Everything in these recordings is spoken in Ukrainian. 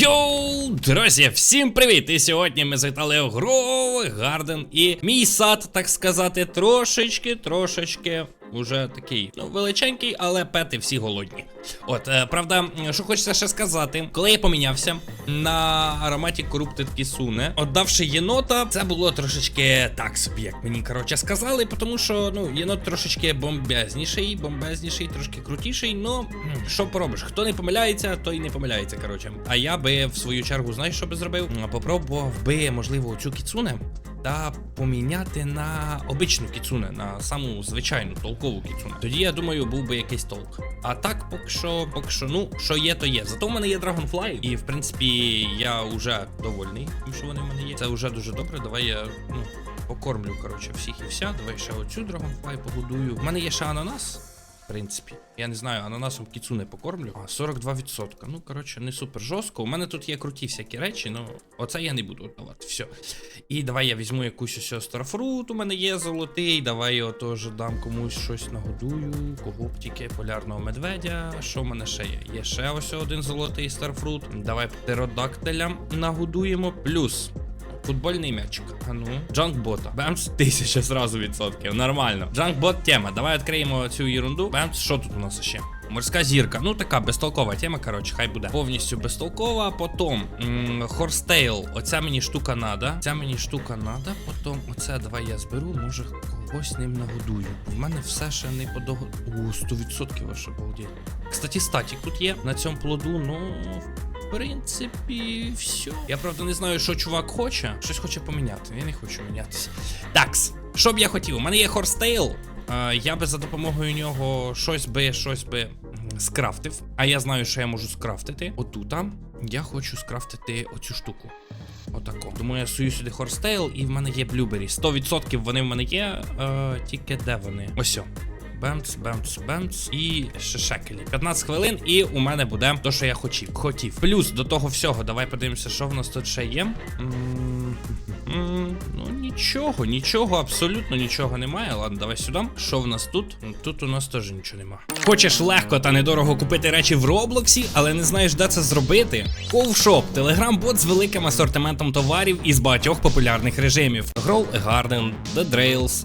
Йоу, друзі, всім привіт! І сьогодні ми в Гровий Гарден. І мій сад, так сказати, трошечки, трошечки. Уже такий, ну, величенький, але пети всі голодні. От, е, правда, що хочеться ще сказати, коли я помінявся на ароматі Corrupted Kitsune, отдавши єнота, це було трошечки так собі, як мені коротше сказали, тому що ну, єнот трошечки бомбезніший, бомбезніший, трошки крутіший. Ну, що поробиш? Хто не помиляється, той не помиляється. Коротше. А я би в свою чергу, знаєш, що би зробив? Попробував би, можливо, цю кіцуне та поміняти на обичну кіцуне, на саму звичайну толкову кіцуне. Тоді я думаю, був би якийсь толк. А так, поки що, поки що, ну, що є, то є. Зато в мене є Dragonfly, і в принципі я вже довольний, тим, що вони в мене є. Це вже дуже добре. Давай я ну, покормлю, коротше, всіх і вся. Давай ще оцю Dragonfly погодую. У мене є ще ананас. Принципі, я не знаю, ананасом кіцуне покормлю. А, 42%. Ну, коротше, не супер жорстко. У мене тут є круті всякі речі, ну оце я не буду віддавати. Все. І давай я візьму якусь ось старафрут, у мене є золотий. Давай я теж дам комусь щось нагодую. Кого б тільки полярного медведя. Що в мене ще є? Є ще ось один золотий старфрут. Давай птеродактиля нагодуємо. Плюс. Футбольний м'ячик. А ну. Джанкбота. Бемс, тисяча зразу відсотків. Нормально. Джанкбот тема. Давай відкриємо цю ерунду. Бемс, що тут у нас ще? Морська зірка. Ну така безтолкова тема, коротше, хай буде. Повністю безтолкова. Потім Хорстейл. Оця мені штука надо. Ця мені штука надо. Потім оце давай я зберу, може когось ним нагодую. В мене все ще не подого. О, 100% ваше обалдеть. Кстати, статік тут є на цьому плоду, ну. Принципі, все. Я правда не знаю, що чувак хоче. Щось хоче поміняти. Я не хочу мінятися. Такс, що б я хотів? У мене є Хорстейл. Я би за допомогою нього щось би, щось би скрафтив. А я знаю, що я можу скрафтити. Отута. Я хочу скрафтити оцю штуку. Отако. Тому я сую сюди Хорстейл, і в мене є блюбері. 100% вони в мене є. Е, тільки де вони? Ось. Бемц, бемц, бемц і ще шекелі. 15 хвилин, і у мене буде то, що я хотів. хотів. Плюс до того всього, давай подивимося, що в нас тут ще є. Ну, нічого, нічого, абсолютно нічого немає. Ладно, давай сюди. Що в нас тут? Тут у нас теж нічого нема. Хочеш легко та недорого купити речі в Роблоксі, але не знаєш, де це зробити? Ковшоп телеграм-бот з великим асортиментом товарів із багатьох популярних режимів: Grow Garden, The Drails,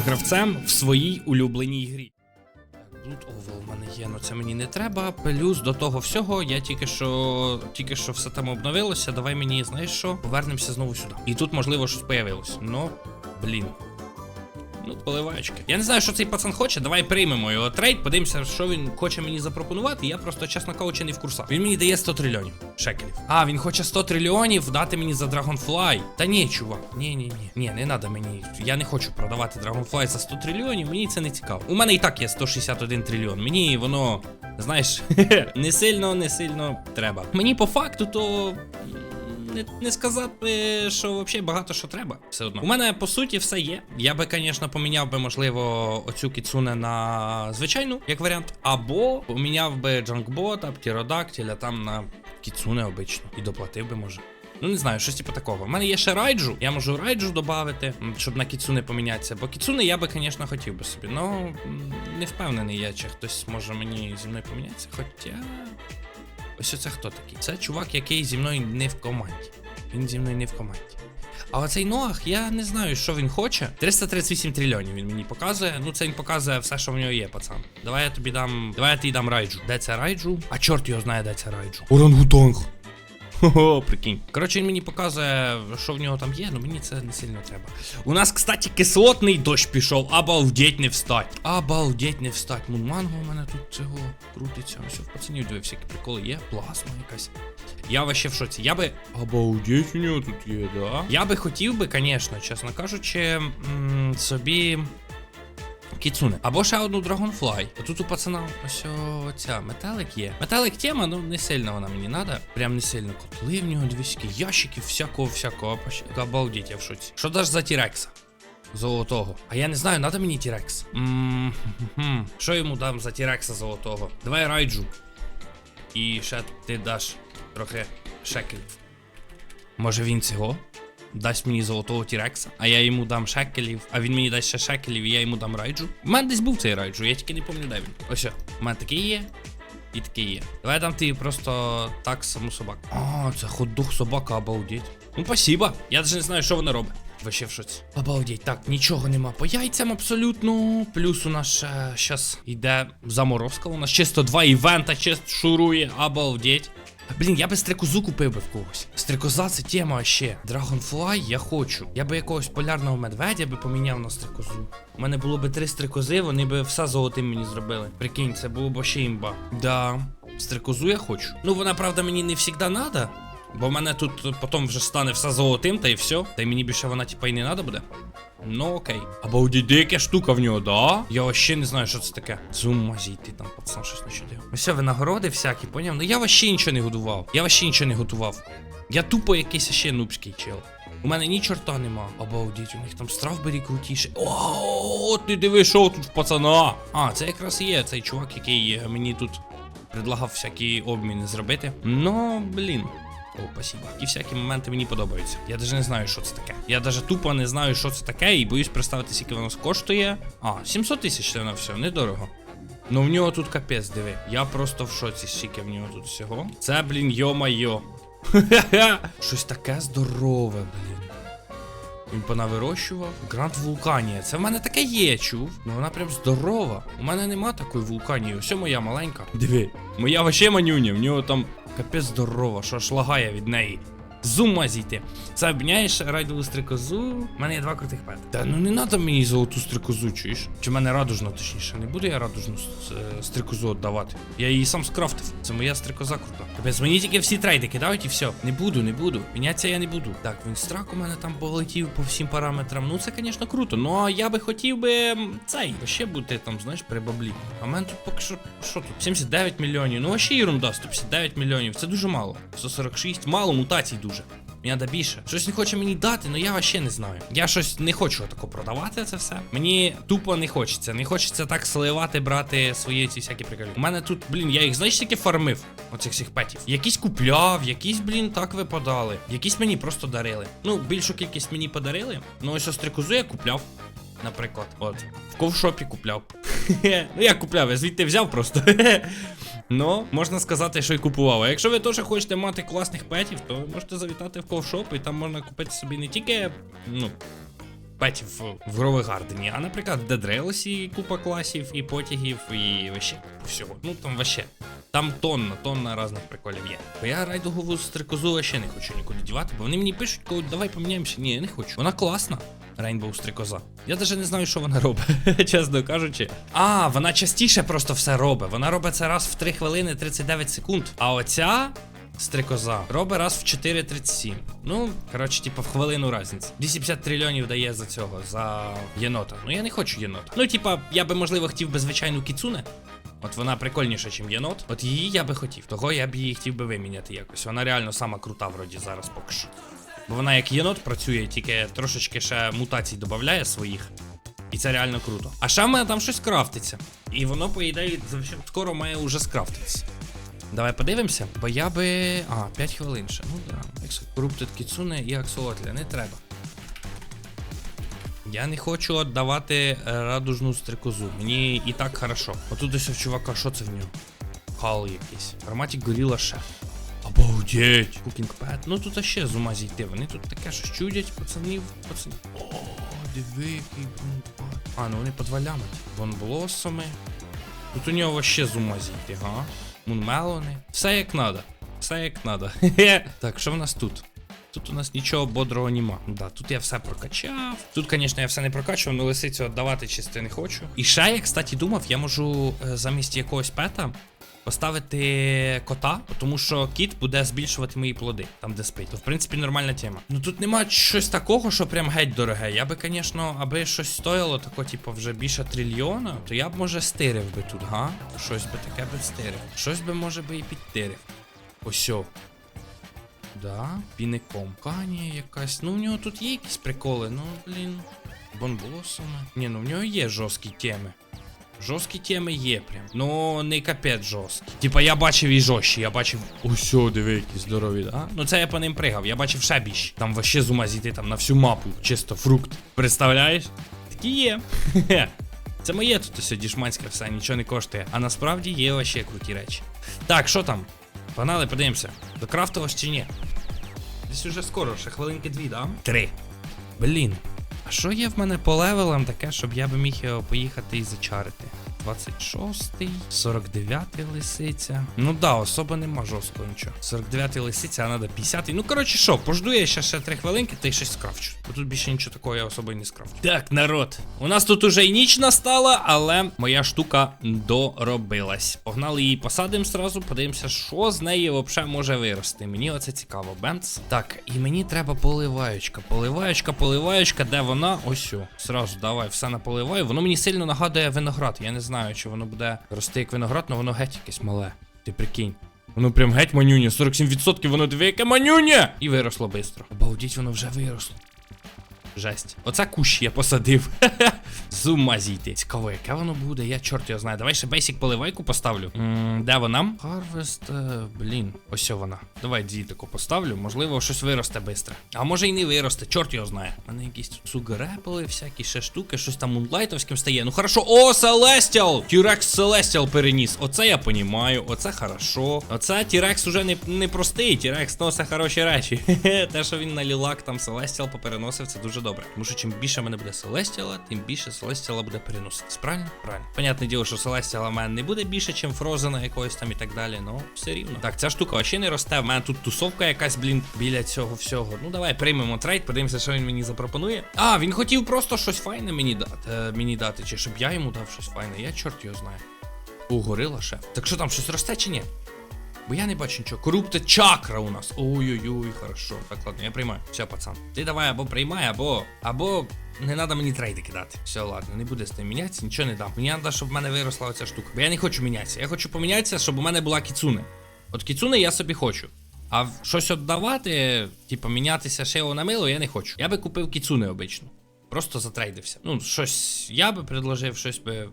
гравцем в своїй улюбленій грі. Блуд овал в мене є, ну це мені не треба. Плюс до того всього, я тільки що тільки що все там обновилося. Давай мені, знаєш що? Повернемося знову сюди. І тут, можливо, щось появилось. Ну, блін. Ну, поливачки. Я не знаю, що цей пацан хоче. Давай приймемо його трейд, подивимося, що він хоче мені запропонувати. Я просто, чесно кажучи, не в курсах. Він мені дає 100 трильйонів шекелів. А, він хоче 100 трильйонів дати мені за Dragonfly. Та ні, чувак. Ні, ні, ні. Ні, не треба мені. Я не хочу продавати Dragonfly за 100 трильйонів. Мені це не цікаво. У мене і так є 161 трильйон. Мені воно, знаєш, не сильно, не сильно треба. Мені по факту то. Не, не сказати, що взагалі багато що треба. Все одно. У мене по суті все є. Я би, звісно, поміняв би, можливо, оцю кіцуне на звичайну, як варіант. Або поміняв би джанкбота, птеродактиля там на кіцуне обично. І доплатив би, може. Ну, не знаю, щось типу такого. У мене є ще райджу. Я можу райджу додати, щоб на кіцуне помінятися. Бо кіцуне я би, звісно, хотів би собі. Ну, не впевнений я, чи хтось може мені зі мною помінятися. Хоча. Ось оце хто такий? Це чувак, який зі мною не в команді. Він зі мною не в команді. А оцей Ноах, я не знаю, що він хоче. 338 трильйонів він мені показує. Ну, це він показує все, що в нього є, пацан. Давай я тобі дам. Давай я тобі дам райджу. Де це райджу? А чорт його знає, де це райджу. Орангутанг. Хо-хо, прикинь. Коротше, він мені показує, що в нього там є, ну мені це не сильно треба. У нас, кстати, кислотний дощ пішов. Обалдеть не встать. Обалдеть не встать. Мунманго у мене тут цього крутиться. Ось в пацанів диви, всякі приколи є. Плазма якась. Я вообще в шоці. Я би. Обалдеть у нього тут є, да? Я би хотів би, звісно, чесно кажучи, собі Кіцуне. Або ще одну Dragonfly. А тут у пацана ось о, ця метелик є. Метелик тема, ну не сильно вона мені надо. Прям не сильно. Котли в нього двіські, ящики, всякого, всякого. Обалдіть, я в шоці. Що даш за Тірекса? Золотого. А я не знаю, надо мені Тірекс. Що йому дам за Тірекса золотого? Давай райджу. І ще ти даш трохи шекелів. Може він цього? Дасть мені золотого Тірекса, а я йому дам шекелів, а він мені дасть ще шекелів, і я йому дам райджу. У мене десь був цей райджу, я тільки не пам'ятаю, де він. Ось, у мене такий є. І такий є. Давай дам ти просто так саму собаку. А, це хот-дог собака, обалдеть. Ну, спасибо. Я навіть не знаю, що вона робить. Вообще в шоці. Обалдеть, так, нічого нема по яйцям абсолютно. Плюс у нас щас йде заморозка. У нас чисто два івента чисто шурує. Обалдеть. Блін, я би стрикозу купив би в когось. Стрикоза це тема ще. Dragonfly я хочу. Я би якогось полярного медведя би поміняв на стрикозу. У мене було би три стрикози, вони би все золотим мені зробили. Прикинь, це було б ще імба. Да. Стрикозу я хочу. Ну вона, правда, мені не завжди надо. Бо в мене тут потім вже стане все золотим, та й все. Та й мені більше вона, типа, і не надо буде. Ну окей. Або яка штука в нього, да? Я вообще не знаю, що це таке. З ума зійти там, пацан, щось начудив. Ось все, винагороди всякі, поняв? Ну я вообще нічого не годував. Я вообще нічого не готував. Я тупо якийсь ще нубський чел. У мене ні чорта нема. Обалдіть, у них там стравбері крутіше. О, ти диви, що тут пацана. А, це якраз є цей чувак, який е, мені тут предлагав всякі обміни зробити. Ну, блін. О, спасибо. І всякі моменти мені подобаються. Я навіть не знаю, що це таке. Я навіть тупо не знаю, що це таке, і боюсь представити, скільки воно коштує. А, 700 тисяч це на все, недорого. Ну в нього тут капець, диви. Я просто в шоці, скільки в нього тут всього. Це, блін, йо-майо. Щось таке здорове, блін. Він понавирощував. Гранд Вулканія. Це в мене таке є, чув. Ну вона прям здорова. У мене нема такої вулканії. Ось моя маленька. Диви. Моя вообще манюня. В нього там капець здорова, що аж лагає від неї. З ума зійти. Це обняєш райдову стрикозу. У мене є два крутих пети. Та ну не треба мені золоту стрикозу, чуєш? Чи в мене радужна, точніше. Не буду я радужну е, стрикозу віддавати. Я її сам скрафтив. Це моя стрикоза крута. Капець, мені тільки всі трейди кидають і все. Не буду, не буду. Мінятися я не буду. Так, він страк у мене там полетів по всім параметрам. Ну це, звісно, круто. Ну а я би хотів би цей ще бути там, знаєш, при баблі. А в мене тут поки що. Що тут? 79 мільйонів. Ну, а ще ерунда, 159 мільйонів. Це дуже мало. 146. Мало мутацій дуже. Мені треба більше. Щось не хоче мені дати, але я вообще не знаю. Я щось не хочу тако продавати це все. Мені тупо не хочеться. Не хочеться так сливати, брати свої ці всякі приколи. У мене тут, блін, я їх знаєш тільки фармив. Оцих всіх петів. Якісь купляв, якісь, блін, так випадали. Якісь мені просто дарили. Ну, більшу кількість мені подарили. Ну, ось стрикозу я купляв. Наприклад, от. В ковшопі купляв. ну я купляв, я звідти взяв просто. Ну, можна сказати, що й купував. А якщо ви теж хочете мати класних петів, то можете завітати в ковшоп, і там можна купити собі не тільки, ну. Петів в Гровий Гардені, а наприклад, в Дедрелсі купа класів і потягів, і вообще всього. Ну там вообще. Там тонна, тонна різних приколів є. Бо я райдугову стрикозу ще не хочу нікуди дівати, бо вони мені пишуть, коли давай поміняємося. Ні, я не хочу. Вона класна. Рейнбоу стрикоза. Я навіть не знаю, що вона робить, чесно кажучи. А, вона частіше просто все робить. Вона робить це раз в 3 хвилини 39 секунд. А оця. Стрикоза робить раз в 4.37. Ну, коротше, типа в хвилину разниці. 250 трильйонів дає за цього, за єнота. Ну я не хочу єнота. Ну, типа, я би, можливо, хотів би звичайну кіцуне. От вона прикольніша, ніж єнот. От її я би хотів. Того я б її хотів би виміняти якось. Вона реально сама крута, вроді, зараз поки що. Бо вона як єнот працює, тільки трошечки ще мутацій додає своїх. І це реально круто. А ще в мене там щось крафтиться. І воно, по ідеї, скоро має уже скрафтитися. Давай подивимося, бо я би. А, 5 хвилин ще. Ну да. Якщо Corrupted Kitsune і Axolotl, не треба. Я не хочу віддавати е, радужну стрикозу. Мені і так хорошо. Отут ось у чувака, що це в нього? Хал якийсь. Ароматик Gorilla Chef. Обалдеть! Cooking Pet. Ну тут ще з ума зійти. Вони тут таке щось чудять, пацанів, пацанів. О, диви, який блін, пат. А, ну вони. Вон блосоми. Тут у нього вообще з ума зійти, га? Мунмелони. Все як надо. Все як надо. так, що в нас тут? Тут у нас нічого бодрого нема. Да, тут я все прокачав. Тут, звісно, я все не прокачував, але лисицю віддавати чисто не хочу. І ще я, кстати, думав, я можу е, замість якогось пета поставити кота, тому що кіт буде збільшувати мої плоди, там де спить. То в принципі нормальна тема. Ну тут нема щось такого, що прям геть дороге. Я би, звісно, аби щось стояло, тако, типу, вже більше трильйона, то я б може стирив би тут, га? Щось би таке би стирив. Щось би може би і підтирив. Осьо. Да, піником. Канія якась. Ну, в нього тут є якісь приколи, ну, блін. Бонбосами. Ні, ну в нього є жорсткі теми. Жорсткі теми є прям. Ну, не капець жорсткі. Типа я бачив і жорсткі, я бачив. Усьо, диви, які здорові, да? Ну це я по ним пригав. Я бачив ще більше. Там вообще з там на всю мапу. Чисто фрукт. Представляєш? Такі є. Це моє тут усе дішманське все, нічого не коштує. А насправді є вообще круті речі. Так, що там? Погнали, подивимося. Докрафтилось чи ні? Десь уже скоро, ще хвилинки дві, да? Три. Блін. Що є в мене по левелам таке, щоб я би міг його поїхати і зачарити? 26-й, 49-й лисиця. Ну да, особо нема жорсткого нічого. 49-й лисиця, а треба 50-й. Ну коротше, що, пожду я ще, ще 3 хвилинки та й щось скрафчу. Бо тут більше нічого такого я особо не скрафчу. Так, народ. У нас тут уже і ніч настала, але моя штука доробилась. Погнали її посадимо зразу, подивимося, що з неї взагалі може вирости. Мені оце цікаво. Бемц. Так, і мені треба поливаючка. Поливаючка, поливаючка, де вона? Ось. Сразу давай все наполиваю. Воно мені сильно нагадує виноград. Я не знаю, чи воно буде рости як виноград, але воно геть якесь мале. Ти прикинь. Воно прям геть манюня. 47% воно диви, яке манюня! І виросло швидко. Обалдіть, воно вже виросло. Жесть. Оце кущ я посадив. З зійти. Цікаво, яке воно буде, я чорт його знаю. Давай ще бейсик поливайку поставлю. м де вона? Harvest, е, блін. Ось вона. Давай дві таку поставлю. Можливо, щось виросте швидко. А може і не виросте, чорт його знає. У мене якісь тут сугарепли, всякі ще штуки, щось там мунлайтовським стає. Ну хорошо. О, Celestial! Тірекс Celestial переніс. Оце я понімаю, оце хорошо. Оце Тірекс уже не, не простий. Тірекс носить хороші речі. Хе-хе, Те, що він на лілак там Celestial попереносив, це дуже добре. Тому що чим більше в мене буде Celestial, тим більше Celestial буде переноситись. Правильно? Правильно. Понятне діло, що Celestial в мене не буде більше, чим Фрозена якогось там і так далі. Ну, все рівно. Так, ця штука вообще не росте. В мене тут тусовка якась, блін, біля цього всього. Ну давай приймемо трейд, подивимося, що він мені запропонує. А, він хотів просто щось файне мені дати. е, мені дати, чи щоб я йому дав щось файне. Я чорт його знаю. О, горила шеф. Так що там щось росте чи ні? Бо я не бачу нічого. Корупта чакра у нас. Ой-ой-ой, хорошо. Так, ладно, я приймаю. Все, пацан. Ти давай або приймай, або. або. Не треба мені трейди кидати. Все, ладно, не буде з тим мінятися, нічого не дам. Мені треба, щоб в мене виросла оця штука. Бо я не хочу мінятися. Я хочу помінятися, щоб у мене була кіцуне. От кіцуне я собі хочу. А щось віддавати, типу, мінятися ще його на мило, я не хочу. Я би купив кіцуне обично. Просто затрейдився. Ну, щось я би предложив, щось би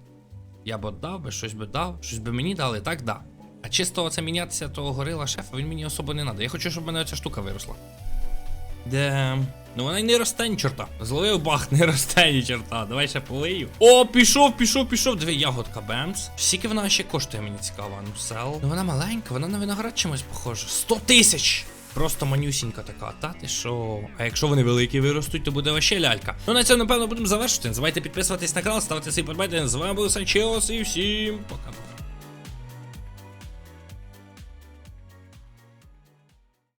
я б віддав би, щось би дав, щось би мені дали, так да. А чисто оце мінятися того горила шефа, він мені особо не треба. Я хочу, щоб мене оця штука виросла. Де. Ну вона й не росте ні чорта. Зловив бах, не росте ні чорта. Давай ще полию. О, пішов, пішов, пішов. Диви, ягодка Бемс. Скільки вона ще коштує, мені цікаво. Ну, сел. Ну вона маленька, вона на виноград чимось похожа. 100 тисяч! Просто манюсінька така. Та ти що? А якщо вони великі виростуть, то буде вообще лялька. Ну на цьому, напевно, будемо завершити. Не забувайте підписуватись на канал, ставити свої подбайки. З вами був Санчеос і всім пока.